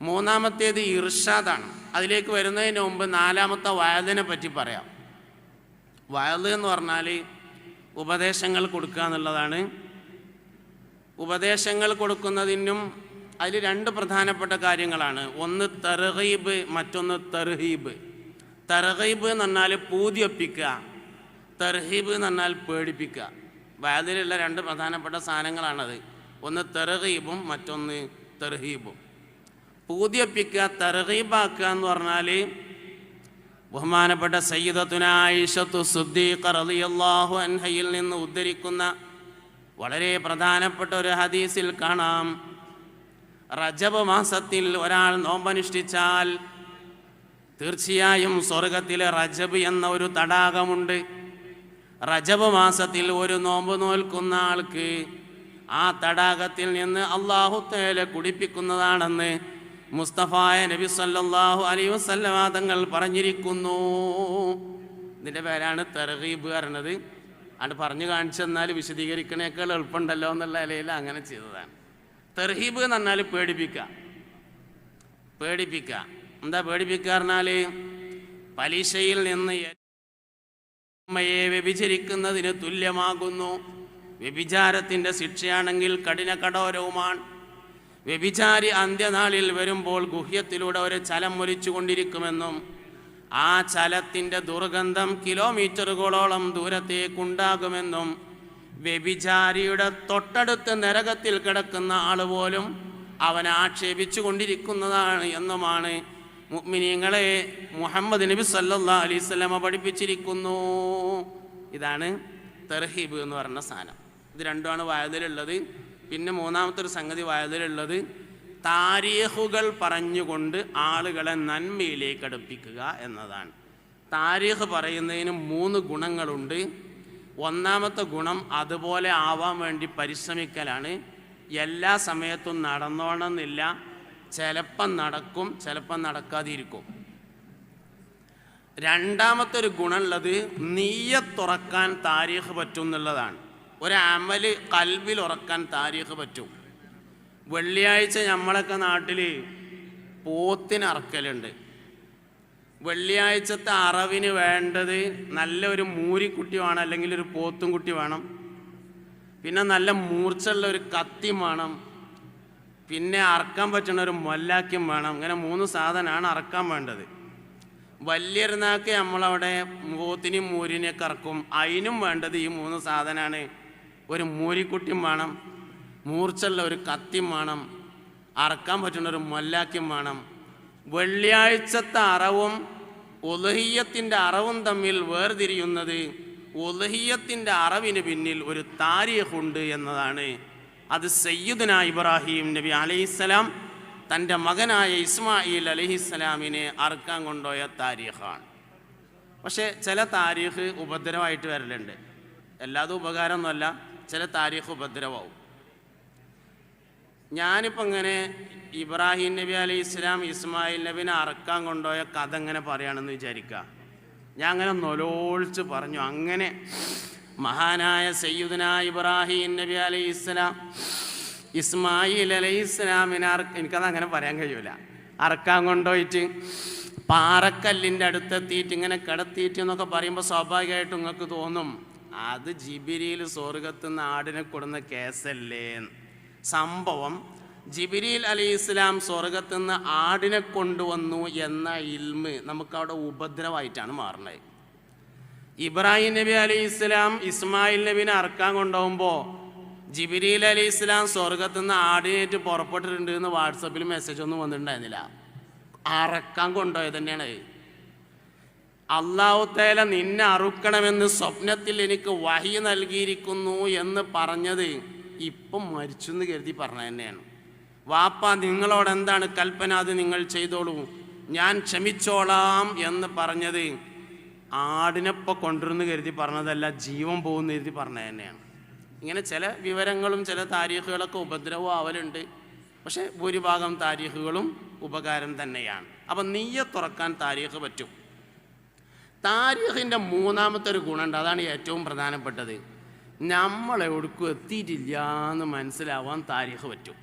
മൂന്നാമത്തേത് ഇർഷാദാണ്. അതിലേക്ക് വരുന്നതിന് മുമ്പ് നാലാമത്തെ വയലിനെ പറ്റി പറയാം. വയൽ എന്ന് പറഞ്ഞാൽ ഉപദേശങ്ങൾ കൊടുക്കുക എന്നുള്ളതാണ്. ഉപദേശങ്ങൾ കൊടുക്കുന്നതിനും അതിൽ രണ്ട് പ്രധാനപ്പെട്ട കാര്യങ്ങളാണ്. ഒന്ന് തർഹീബ് മറ്റൊന്ന് തർഹീബ്. തർഹീബ് എന്ന് പറഞ്ഞാൽ പൂതിയൊപ്പിക്കുക. തർഹീബ് എന്ന് പറഞ്ഞാൽ പേടിപ്പിക്കുക. വയലിലുള്ള രണ്ട് പ്രധാനപ്പെട്ട സാധനങ്ങളാണത്. ഒന്ന് തെർഹീബും മറ്റൊന്ന് തെർഹീബും. പൂതിയൊപ്പിക്കുക തറീബാക്കുക എന്ന് പറഞ്ഞാൽ ബഹുമാനപ്പെട്ട സയ്യിദത്തുന റളിയല്ലാഹു അൻഹയിൽ നിന്ന് ഉദ്ധരിക്കുന്ന വളരെ പ്രധാനപ്പെട്ട ഒരു ഹദീസിൽ കാണാം. റജബ് മാസത്തിൽ ഒരാൾ നോമ്പനുഷ്ഠിച്ചാൽ തീർച്ചയായും സ്വർഗത്തിലെ റജബ് എന്ന ഒരു തടാകമുണ്ട്. റജബ് മാസത്തിൽ ഒരു നോമ്പ് നോൽക്കുന്ന ആൾക്ക് ആ തടാകത്തിൽ നിന്ന് അള്ളാഹുത്തേലെ തേല കുടിപ്പിക്കുന്നതാണെന്ന് മുസ്തഫായ നബി സല്ലാഹു അലൈഹി വസല്ലമ തങ്ങൾ പറഞ്ഞിരിക്കുന്നു. ഇതിന്റെ പേരാണ് തെർഹീബ് പറഞ്ഞത്. അത് പറഞ്ഞു കാണിച്ചു തന്നാൽ വിശദീകരിക്കണേക്കാൾ എളുപ്പമുണ്ടല്ലോ എന്നുള്ള നിലയിൽ അങ്ങനെ ചെയ്തതാണ്. തെർഹീബ് എന്ന് പറഞ്ഞാൽ പേടിപ്പിക്കുക. പേടിപ്പിക്കുക. എന്താ പേടിപ്പിക്കുക പറഞ്ഞാൽ പലിശയിൽ നിന്ന് അമ്മയെ വ്യഭിചരിക്കുന്നതിന് തുല്യമാകുന്നു. വ്യഭിചാരത്തിന്റെ ശിക്ഷയാണെങ്കിൽ കഠിന കഠോരവുമാണ് വ്യഭിചാരി അന്ത്യനാളിൽ വരുമ്പോൾ ഗുഹ്യത്തിലൂടെ ഒരു ചലം ഒലിച്ചു കൊണ്ടിരിക്കുമെന്നും ആ ചലത്തിന്റെ ദുർഗന്ധം കിലോമീറ്ററുകളോളം ദൂരത്തേക്കുണ്ടാകുമെന്നും വ്യഭിചാരിയുടെ തൊട്ടടുത്ത് നരകത്തിൽ കിടക്കുന്ന ആൾ പോലും അവൻ ആക്ഷേപിച്ചു കൊണ്ടിരിക്കുന്നതാണ് എന്നുമാണ് മുഅ്മിനീങ്ങളെ മുഹമ്മദ് നബി സല്ലാ അലൈഹി സ്വലമ പഠിപ്പിച്ചിരിക്കുന്നു. ഇതാണ് തെർഹീബ് എന്ന് പറഞ്ഞ സാധനം. ഇത് രണ്ടുമാണ് വായതിലുള്ളത് പിന്നെ മൂന്നാമത്തെ ഒരു സംഗതി വായതിലുള്ളത് താരീഖുകൾ പറഞ്ഞുകൊണ്ട് ആളുകളെ നന്മയിലേക്ക് അടുപ്പിക്കുക എന്നതാണ്. താരീഖ് പറയുന്നതിന് മൂന്ന് ഗുണങ്ങളുണ്ട്. ഒന്നാമത്തെ ഗുണം അതുപോലെ ആവാൻ വേണ്ടി പരിശ്രമിക്കലാണ്. എല്ലാ സമയത്തും നടന്നോണമെന്നില്ല ചിലപ്പം നടക്കും ചിലപ്പം നടക്കാതിരിക്കും. രണ്ടാമത്തെ ഒരു ഗുണമുള്ളത് നീയത്തുറക്കാൻ താരീഖ് പറ്റും എന്നുള്ളതാണ്. ഒരു അമൽ കൽവിൽ ഉറക്കാൻ താരീഖ് പറ്റും. വെള്ളിയാഴ്ച നമ്മളൊക്കെ നാട്ടിൽ പോത്തിന് അറക്കലുണ്ട്. വെള്ളിയാഴ്ചത്തെ അറവിന് വേണ്ടത് നല്ല ഒരു മൂരിക്കുട്ടി വേണം അല്ലെങ്കിൽ ഒരു പോത്തും കുട്ടി വേണം. പിന്നെ നല്ല മൂർച്ചുള്ള ഒരു കത്തി വേണം. പിന്നെ അറക്കാൻ പറ്റുന്ന ഒരു മൊല്ലാക്കും വേണം. ഇങ്ങനെ മൂന്ന് സാധനമാണ് അറക്കാൻ വേണ്ടത്. വലിയൊരുന്നാക്ക് നമ്മളവിടെ പോത്തിനെയും മൂരിനെയൊക്കെ ഇറക്കും അതിനും വേണ്ടത് ഈ മൂന്ന് സാധനമാണ് ഒരു മൂരിക്കുട്ടിയും വേണം മൂർച്ചുള്ള ഒരു കത്തിയും വേണം അറക്കാൻ പറ്റുന്ന ഒരു മൊല്ലാക്കിയും വേണം. വെള്ളിയാഴ്ചത്തെ അറവും ഒലഹിയത്തിന്റെ അറവും തമ്മിൽ വേർതിരിയുന്നത് ഒലഹിയത്തിന്റെ അറവിന് പിന്നിൽ ഒരു താരീഖുണ്ട് എന്നതാണ്. അത് സയ്യിദുന ഇബ്രാഹിം നബി അലൈഹിസ്സലാം തന്റെ മകനായ ഇസ്മായിൽ അലഹിസ്സലാമിനെ അറക്കാൻ കൊണ്ടുപോയ താരീഖാണ് പക്ഷേ ചില താരീഖ് ഉപദ്രവമായിട്ട് വരലുണ്ട്. എല്ലാതും ഉപകാരമൊന്നുമല്ല. ചില താരീഖ് ഉപദ്രവമാവും. ഞാനിപ്പോൾ ഇങ്ങനെ ഇബ്രാഹിം നബി അലി ഇസ്ലാം ഇസ്മായിൽ നബിനെ അറക്കാൻ കൊണ്ടുപോയ കഥ ഇങ്ങനെ പറയുകയാണെന്ന് വിചാരിക്കുക ഞാൻ അങ്ങനെ നൊലോളിച്ച് പറഞ്ഞു. അങ്ങനെ മഹാനായ സയ്യുദന ഇബ്രാഹിം നബി അലി ഇസ്ലാം ഇസ്മായിൽ അലൈഹി ഇസ്ലാമിനെ എനിക്കത് അങ്ങനെ പറയാൻ കഴിയൂല. അറക്കാൻ കൊണ്ടുപോയിട്ട് പാറക്കല്ലിന്റെ അടുത്തെത്തിയിട്ട് ഇങ്ങനെ കിടത്തിയിട്ട് എന്നൊക്കെ പറയുമ്പോൾ സ്വാഭാവികമായിട്ടും നിങ്ങൾക്ക് തോന്നും അത് ജിബിരിയിൽ സ്വർഗത്തുനിന്ന് ആടിനെ കൊടുന്ന കേസല്ലേ സംഭവം ജിബിരിൽ അലി ഇസ്ലാം സ്വർഗത്തു നിന്ന് ആടിനെ കൊണ്ടുവന്നു എന്ന ഇൽമ് നമുക്കവിടെ ഉപദ്രവമായിട്ടാണ് മാറുന്നത് ഇബ്രാഹിം നബി അലി ഇസ്ലാം ഇസ്മായിൽ നബിനെ അറക്കാൻ കൊണ്ടുപോകുമ്പോൾ ജിബിരിൽ അലി ഇസ്ലാം സ്വർഗത്തു നിന്ന് ആടിനേറ്റ് പുറപ്പെട്ടിട്ടുണ്ട് എന്ന് വാട്സപ്പിൽ മെസ്സേജ് ഒന്നും വന്നിട്ടുണ്ടായിരുന്നില്ല. അറക്കാൻ കൊണ്ടുപോയത് തന്നെയാണ്. അള്ളാഹു തേല നിന്നെ അറുക്കണമെന്ന് സ്വപ്നത്തിൽ എനിക്ക് വഹി നൽകിയിരിക്കുന്നു എന്ന് പറഞ്ഞത് ഇപ്പം മരിച്ചു എന്ന് കരുതി പറഞ്ഞ തന്നെയാണ്. വാപ്പ നിങ്ങളോട് എന്താണ് കൽപ്പന? അത് നിങ്ങൾ ചെയ്തോളൂ. ഞാൻ ക്ഷമിച്ചോളാം എന്ന് പറഞ്ഞത് ആടിനെപ്പോൾ കൊണ്ടുവരുന്നു കരുതി പറഞ്ഞതല്ല ജീവൻ പോകുന്ന കരുതി പറഞ്ഞത് തന്നെയാണ്. ഇങ്ങനെ ചില വിവരങ്ങളും ചില താരീഖുകളൊക്കെ ഉപദ്രവം ആവലുണ്ട് പക്ഷേ ഭൂരിഭാഗം താരീഖുകളും ഉപകാരം തന്നെയാണ്. അപ്പം നീയെ തുറക്കാൻ താരീഖ് പറ്റും. താരീഖിന്റെ മൂന്നാമത്തെ ഒരു ഗുണമുണ്ട്. അതാണ് ഏറ്റവും പ്രധാനപ്പെട്ടത്. നമ്മളെവിടേക്കും എത്തിയിട്ടില്ല എന്ന് മനസ്സിലാവാൻ താരീഖ് പറ്റും.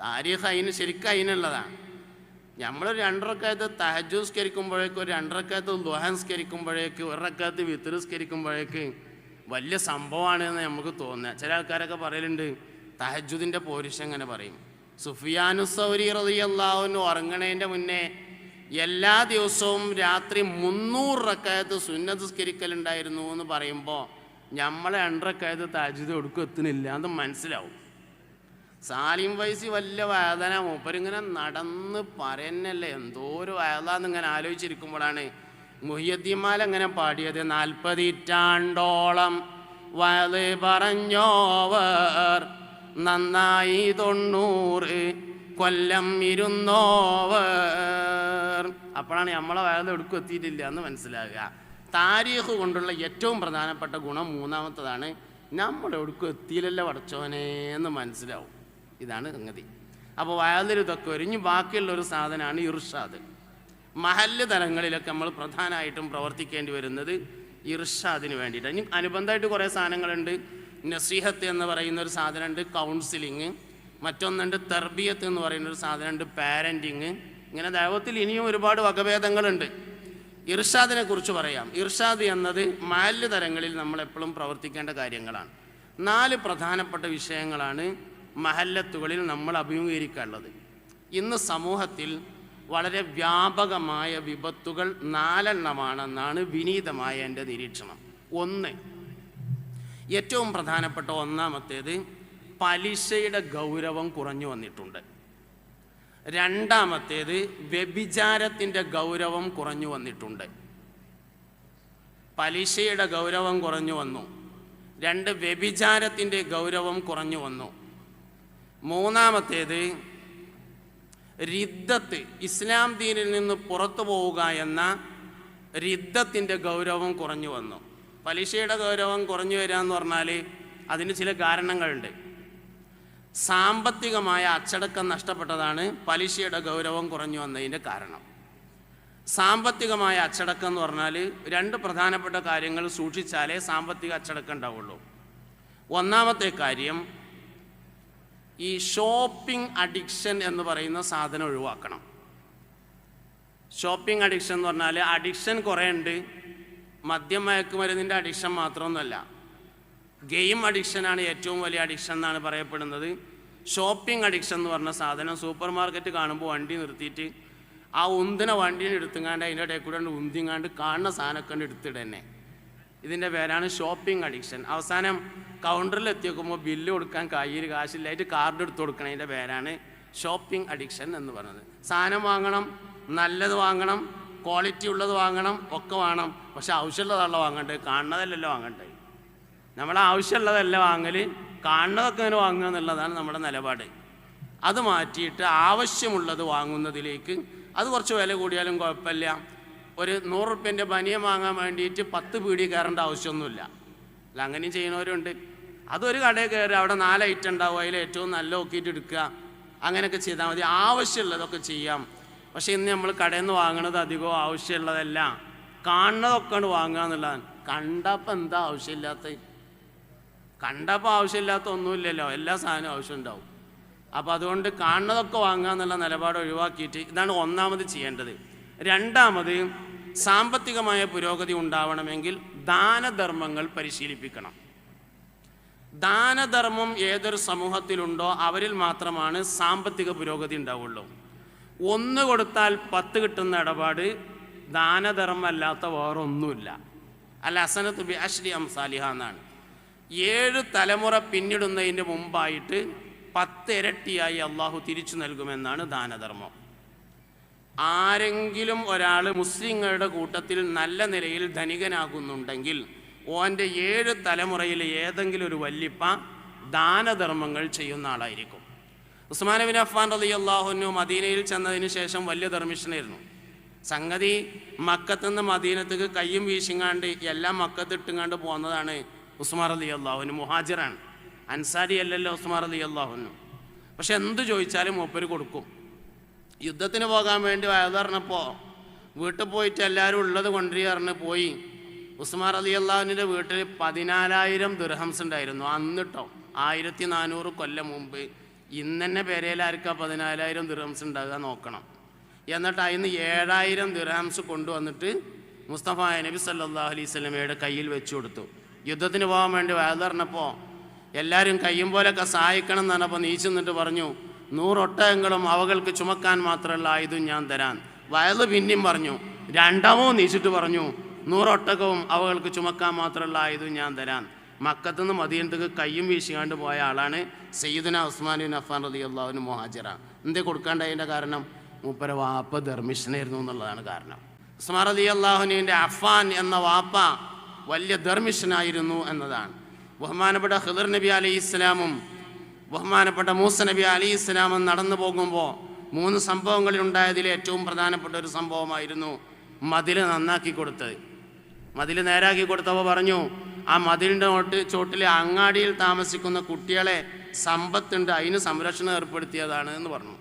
താരീഖ് അതിന് ശരിക്കും അതിനുള്ളതാണ്. നമ്മൾ രണ്ടരക്കകത്ത് തഹജൂസ്കരിക്കുമ്പോഴേക്ക് ഒരു രണ്ടരക്കകത്ത് ദുഹൻസ്കരിക്കുമ്പോഴേക്ക് ഒരക്കകത്ത് വിത്തറുസ്കരിക്കുമ്പോഴേക്ക് വലിയ സംഭവമാണ് എന്ന് നമുക്ക് തോന്നുക. ചില ആൾക്കാരൊക്കെ പറയലുണ്ട് തഹജുദിന്റെ പോരിശ അങ്ങനെ പറയും. സുഫിയാനുസൗരി റതിയല്ലാവുന്നു ഉറങ്ങണേന്റെ മുന്നേ എല്ലാ ദിവസവും രാത്രി മുന്നൂറ് റക്കായത്ത് സുന്നതസ്കരിക്കലുണ്ടായിരുന്നു എന്ന് പറയുമ്പോൾ നമ്മളെ രണ്ടരക്കായത്ത് താജ്യത ഒടുക്കും എത്തുന്നില്ല എന്ന് മനസ്സിലാവും. സാലിം വയസ്സി വലിയ വേദന മൂപ്പരിങ്ങനെ നടന്ന് പറയുന്നല്ലേ എന്തോ ഒരു വേദാന്ന് ഇങ്ങനെ ആലോചിച്ചിരിക്കുമ്പോഴാണ് മുഹ്യദ്ദിമാൽ അങ്ങനെ പാടിയത് നാൽപ്പതിറ്റാണ്ടോളം വയത് പറഞ്ഞോവർ നന്നായി തൊണ്ണൂറ് കൊല്ലം ഇരുന്നോവർ. അപ്പോഴാണ് നമ്മളെ വേദന എടുക്കും എത്തിയിട്ടില്ല എന്ന് മനസ്സിലാകുക. താരീഖ് കൊണ്ടുള്ള ഏറ്റവും പ്രധാനപ്പെട്ട ഗുണം മൂന്നാമത്തതാണ് നമ്മൾ എവിടേക്കും എത്തിയില്ലല്ലോ പടച്ചോനെ എന്ന് മനസ്സിലാവും. ഇതാണ് സംഗതി. അപ്പോൾ വയലിൽ ഇതൊക്കെ ഒരുങ്ങി ബാക്കിയുള്ള ഒരു സാധനമാണ് ഇർഷാദ്. മഹല്ല് തലങ്ങളിലൊക്കെ നമ്മൾ പ്രധാനമായിട്ടും പ്രവർത്തിക്കേണ്ടി വരുന്നത് ഇർഷാദിന് വേണ്ടിയിട്ട്. ഇനി അനുബന്ധമായിട്ട് കുറേ സാധനങ്ങളുണ്ട്. നസീഹത്ത് എന്ന് പറയുന്ന ഒരു സാധനമുണ്ട് കൗൺസിലിങ് മറ്റൊന്നുണ്ട് തെർബിയത്ത് എന്ന് പറയുന്ന ഒരു സാധനമുണ്ട് പാരന്റിങ്. ഇങ്ങനെ ദൈവത്തിൽ ഇനിയും ഒരുപാട് വകഭേദങ്ങളുണ്ട്. ഇർഷാദിനെ കുറിച്ച് പറയാം. ഇർഷാദ് എന്നത് മഹല്ല് തരങ്ങളിൽ നമ്മൾ എപ്പോഴും പ്രവർത്തിക്കേണ്ട കാര്യങ്ങളാണ്. നാല് പ്രധാനപ്പെട്ട വിഷയങ്ങളാണ് മഹല്ലത്തുകളിൽ നമ്മൾ അഭിമുഖീകരിക്കാനുള്ളത്. ഇന്ന് സമൂഹത്തിൽ വളരെ വ്യാപകമായ വിപത്തുകൾ നാലെണ്ണമാണെന്നാണ് വിനീതമായ എന്റെ നിരീക്ഷണം. ഒന്ന് ഏറ്റവും പ്രധാനപ്പെട്ട ഒന്നാമത്തേത് പലിശയുടെ ഗൗരവം കുറഞ്ഞു വന്നിട്ടുണ്ട്. രണ്ടാമത്തേത് വ്യഭിചാരത്തിന്റെ ഗൗരവം കുറഞ്ഞു വന്നിട്ടുണ്ട്. പലിശയുടെ ഗൗരവം കുറഞ്ഞു വന്നു. രണ്ട് വ്യഭിചാരത്തിന്റെ ഗൗരവം കുറഞ്ഞു വന്നു. മൂന്നാമത്തേത് റിദ്ദത്ത് ഇസ്ലാം ദീനിൽ നിന്ന് പുറത്തു പോവുക എന്ന റിദ്ദത്തിന്റെ ഗൗരവം കുറഞ്ഞു വന്നു. പലിശയുടെ ഗൗരവം കുറഞ്ഞു വരിക എന്ന് പറഞ്ഞാൽ അതിന് ചില കാരണങ്ങളുണ്ട്. സാമ്പത്തികമായ അച്ചടക്കം നഷ്ടപ്പെട്ടതാണ് പലിശയുടെ ഗൗരവം കുറഞ്ഞു വന്നതിന്റെ കാരണം. സാമ്പത്തികമായ അച്ചടക്കം എന്ന് പറഞ്ഞാൽ രണ്ട് പ്രധാനപ്പെട്ട കാര്യങ്ങൾ സൂക്ഷിച്ചാലേ സാമ്പത്തിക അച്ചടക്കം ഉണ്ടാവുള്ളൂ. ഒന്നാമത്തെ കാര്യം ഈ ഷോപ്പിംഗ് അഡിക്ഷൻ എന്ന് പറയുന്ന സാധനം ഒഴിവാക്കണം. ഷോപ്പിംഗ് അഡിക്ഷൻ എന്ന് പറഞ്ഞാൽ അഡിക്ഷൻ കുറേ ഉണ്ട് മദ്യം മയക്കുമരുന്നിന്റെ അഡിക്ഷൻ മാത്രമൊന്നുമല്ല. ഗെയിം അഡിക്ഷനാണ് ഏറ്റവും വലിയ അഡിക്ഷൻ എന്നാണ് പറയപ്പെടുന്നത്. ഷോപ്പിംഗ് അഡിക്ഷൻ എന്ന് പറഞ്ഞ സാധനം സൂപ്പർ മാർക്കറ്റ് കാണുമ്പോൾ വണ്ടി നിർത്തിയിട്ട് ആ ഉന്തിന വണ്ടീനെ എടുത്തുങ്ങാണ്ട് അതിന്റെ ഇടയിൽ കൂടെ ഉന്തിങ്ങാണ്ട് കാണുന്ന സാധനമൊക്കെ എടുത്തിട തന്നെ ഇതിന്റെ പേരാണ് ഷോപ്പിംഗ് അഡിക്ഷൻ. അവസാനം കൗണ്ടറിൽ എത്തി നോക്കുമ്പോൾ ബില്ല് കൊടുക്കാൻ കയ്യിൽ കാശില്ലായിട്ട് കാർഡ് എടുത്ത് കൊടുക്കണതിന്റെ പേരാണ് ഷോപ്പിംഗ് അഡിക്ഷൻ എന്ന് പറയുന്നത് സാധനം വാങ്ങണം നല്ലത് വാങ്ങണം ക്വാളിറ്റി ഉള്ളത് വാങ്ങണം ഒക്കെ വാങ്ങണം. പക്ഷെ ആവശ്യമുള്ളതാണല്ലോ വാങ്ങണ്ടേ കാണുന്നതല്ലല്ലോ വാങ്ങണ്ടേ നമ്മൾ ആവശ്യമുള്ളതല്ല വാങ്ങൽ കാണുന്നതൊക്കെ അങ്ങനെ വാങ്ങുക എന്നുള്ളതാണ് നമ്മുടെ നിലപാട്. അത് മാറ്റിയിട്ട് ആവശ്യമുള്ളത് വാങ്ങുന്നതിലേക്ക് അത് കുറച്ച് വില കൂടിയാലും കുഴപ്പമില്ല. ഒരു നൂറ് റുപ്യന്റെ ബനിയം വാങ്ങാൻ വേണ്ടിയിട്ട് പത്ത് പീടി കയറേണ്ട ആവശ്യമൊന്നുമില്ല. അല്ല അങ്ങനെയും ചെയ്യുന്നവരുണ്ട്. അതൊരു കടയിൽ കയറി അവിടെ നാല് ഐറ്റം ഉണ്ടാവും അതിൽ ഏറ്റവും നല്ല നോക്കിയിട്ട് എടുക്കുക. അങ്ങനെയൊക്കെ ചെയ്താൽ മതി. ആവശ്യമുള്ളതൊക്കെ ചെയ്യാം. പക്ഷേ ഇന്ന് നമ്മൾ കടയിൽ നിന്ന് വാങ്ങണത് അധികവും ആവശ്യമുള്ളതല്ല കാണുന്നതൊക്കെയാണ് വാങ്ങുക എന്നുള്ളതാണ്. കണ്ടപ്പോൾ എന്താ ആവശ്യമില്ലാത്ത കണ്ടപ്പോൾ ആവശ്യമില്ലാത്ത ഒന്നുമില്ലല്ലോ. എല്ലാ സാധനവും ആവശ്യമുണ്ടാവും. അപ്പോൾ അതുകൊണ്ട് കാണുന്നതൊക്കെ വാങ്ങുക എന്നുള്ള നിലപാട് ഒഴിവാക്കിയിട്ട് ഇതാണ് ഒന്നാമത് ചെയ്യേണ്ടത്. രണ്ടാമത് സാമ്പത്തികമായ പുരോഗതി ഉണ്ടാവണമെങ്കിൽ ദാനധർമ്മങ്ങൾ പരിശീലിപ്പിക്കണം. ദാനധർമ്മം ഏതൊരു സമൂഹത്തിലുണ്ടോ അവരിൽ മാത്രമാണ് സാമ്പത്തിക പുരോഗതി ഉണ്ടാവുള്ളൂ. ഒന്ന് കൊടുത്താൽ പത്ത് കിട്ടുന്ന ഇടപാട് ദാനധർമ്മമല്ലാത്ത വേറൊന്നുമില്ല. അല്ല അസനത്ത് ബി അഷ്രി അംസാലിഹ എന്നാണ്. ഏഴ് തലമുറ പിന്നിടുന്നതിന് മുമ്പായിട്ട് പത്തിരട്ടിയായി അള്ളാഹു തിരിച്ചു നൽകുമെന്നാണ് ദാനധർമ്മം. ആരെങ്കിലും ഒരാൾ മുസ്ലിങ്ങളുടെ കൂട്ടത്തിൽ നല്ല നിലയിൽ ധനികനാകുന്നുണ്ടെങ്കിൽ ഓന്റെ ഏഴ് തലമുറയിൽ ഏതെങ്കിലും ഒരു വല്ലിപ്പ ദാനധർമ്മങ്ങൾ ചെയ്യുന്ന ആളായിരിക്കും. ഉസ്മാൻ ബിൻ അഫ്ഫാൻ റലി അള്ളാഹുനു മദീനയിൽ ചെന്നതിന് ശേഷം വലിയ ധർമ്മിഷ്ണനായിരുന്നു സംഗതി മക്കത്തുനിന്ന് മദീനത്തേക്ക് കയ്യും വീശിങ്ങാണ്ട് എല്ലാം മക്കത്തിട്ടുങ്ങാണ്ട് പോകുന്നതാണ് ഉസ്മാൻ അലി അള്ളാഹുവിന് മുഹാജിറാണ്. അൻസാരി അല്ലല്ലോ ഉസ്മാർ അലി അള്ളാഹുനു പക്ഷെ എന്ത് ചോദിച്ചാലും മൂപ്പര് കൊടുക്കും. യുദ്ധത്തിന് പോകാൻ വേണ്ടി വയതറിഞ്ഞപ്പോൾ വീട്ടിൽ പോയിട്ട് എല്ലാവരും ഉള്ളത് കൊണ്ടുവരികറിഞ്ഞ് പോയി. ഉസ്മാർ അലി അള്ളാഹുവിന്റെ വീട്ടിൽ പതിനാലായിരം ദിർഹംസ് ഉണ്ടായിരുന്നു. അന്നിട്ടോ ആയിരത്തി നാനൂറ് കൊല്ലം മുമ്പ് ഇന്ന് തന്നെ പതിനാലായിരം ദുർഹംസ് ഉണ്ടാകുക നോക്കണം. എന്നിട്ട് അതിന് ഏഴായിരം ദിറംസ് കൊണ്ടുവന്നിട്ട് മുസ്തഫ നബി സല്ലാ അലൈഹി സ്വലമയുടെ കയ്യിൽ വെച്ചു കൊടുത്തു. യുദ്ധത്തിന് പോകാൻ വേണ്ടി വയലറിഞ്ഞപ്പോൾ എല്ലാവരും കയ്യും പോലൊക്കെ സഹായിക്കണം എന്ന് പറഞ്ഞപ്പോൾ നീച്ചു നിന്നിട്ട് പറഞ്ഞു നൂറൊട്ടകങ്ങളും അവകൾക്ക് ചുമക്കാൻ മാത്രമല്ല ആയുധം ഞാൻ തരാൻ. വയത് പിന്നെയും പറഞ്ഞു രണ്ടാമോ? നീച്ചിട്ട് പറഞ്ഞു നൂറൊട്ടകവും അവകൾക്ക് ചുമക്കാൻ മാത്രമല്ല ആയുധം ഞാൻ തരാൻ. മക്കത്തു നിന്ന് മദീനത്തേക്ക് കയ്യും വീശിക്കാണ്ട് പോയ ആളാണ് സയ്യിദുന ഉസ്മാൻ അഫാൻ റതി അള്ളാഹുവിന് മൊഹാജിറ. എന്തേ കൊടുക്കാണ്ടതിന്റെ കാരണം? മൂപ്പര വാപ്പ ധർമ്മിഷനായിരുന്നു എന്നുള്ളതാണ് കാരണം. ഉസ്മാൻ റതി അള്ളാഹുനുവിന്റെ അഫാൻ എന്ന വാപ്പ വലിയ ധർമ്മിഷനായിരുന്നു എന്നതാണ്. ബഹുമാനപ്പെട്ട ഖിദർ നബി അലൈഹി ഇസ്ലാമും ബഹുമാനപ്പെട്ട മൂസ നബി അലി ഇസ്ലാമും നടന്നു പോകുമ്പോൾ മൂന്ന് സംഭവങ്ങളിൽ ഉണ്ടായതിൽ ഏറ്റവും പ്രധാനപ്പെട്ട ഒരു സംഭവമായിരുന്നു മതിൽ നന്നാക്കി കൊടുത്തത്. മതിൽ നേരാക്കി കൊടുത്തപ്പോൾ പറഞ്ഞു ആ മതിലിന്റെ നോട്ട് ചോട്ടിൽ അങ്ങാടിയിൽ താമസിക്കുന്ന കുട്ടികളെ സമ്പത്തുണ്ട് അതിന് സംരക്ഷണം ഏർപ്പെടുത്തിയതാണ് എന്ന് പറഞ്ഞു.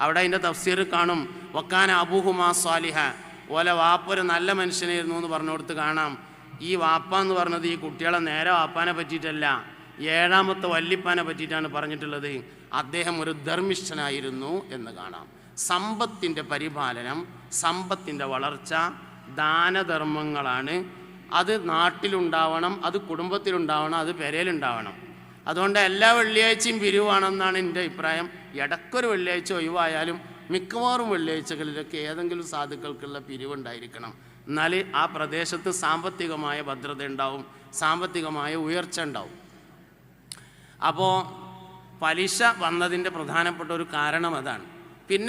അവിടെ അതിന്റെ തഫ്സീർ കാണും വക്കാൻ അബൂഹുമാ സ്വാലിഹ ഓല വാപ്പൊരു നല്ല മനുഷ്യനായിരുന്നു എന്ന് പറഞ്ഞു പറഞ്ഞുകൊടുത്ത് കാണാം. ഈ വാപ്പ എന്ന് പറഞ്ഞത് ഈ കുട്ടികളെ നേരെ വാപ്പാനെ പറ്റിയിട്ടല്ല ഏഴാമത്തെ വല്ലിപ്പാനെ പറ്റിയിട്ടാണ് പറഞ്ഞിട്ടുള്ളത്. അദ്ദേഹം ഒരു ധർമ്മിഷ്ഠനായിരുന്നു എന്ന് കാണാം. സമ്പത്തിന്റെ പരിപാലനം സമ്പത്തിന്റെ വളർച്ച ദാനധർമ്മങ്ങളാണ്. അത് നാട്ടിലുണ്ടാവണം അത് കുടുംബത്തിലുണ്ടാവണം അത് പെരയിലുണ്ടാവണം. അതുകൊണ്ട് എല്ലാ വെള്ളിയാഴ്ചയും പിരിവാണെന്നാണ് എന്റെ അഭിപ്രായം. ഇടക്കൊരു വെള്ളിയാഴ്ച ഒഴിവായാലും മിക്കവാറും വെള്ളിയാഴ്ചകളിലൊക്കെ ഏതെങ്കിലും സാധുക്കൾക്കുള്ള പിരിവുണ്ടായിരിക്കണം. എന്നാൽ ആ പ്രദേശത്ത് സാമ്പത്തികമായ ഭദ്രത ഉണ്ടാവും സാമ്പത്തികമായ ഉയർച്ച ഉണ്ടാവും. അപ്പോൾ പലിശ വന്നതിന്റെ പ്രധാനപ്പെട്ട ഒരു കാരണം അതാണ്. പിന്നെ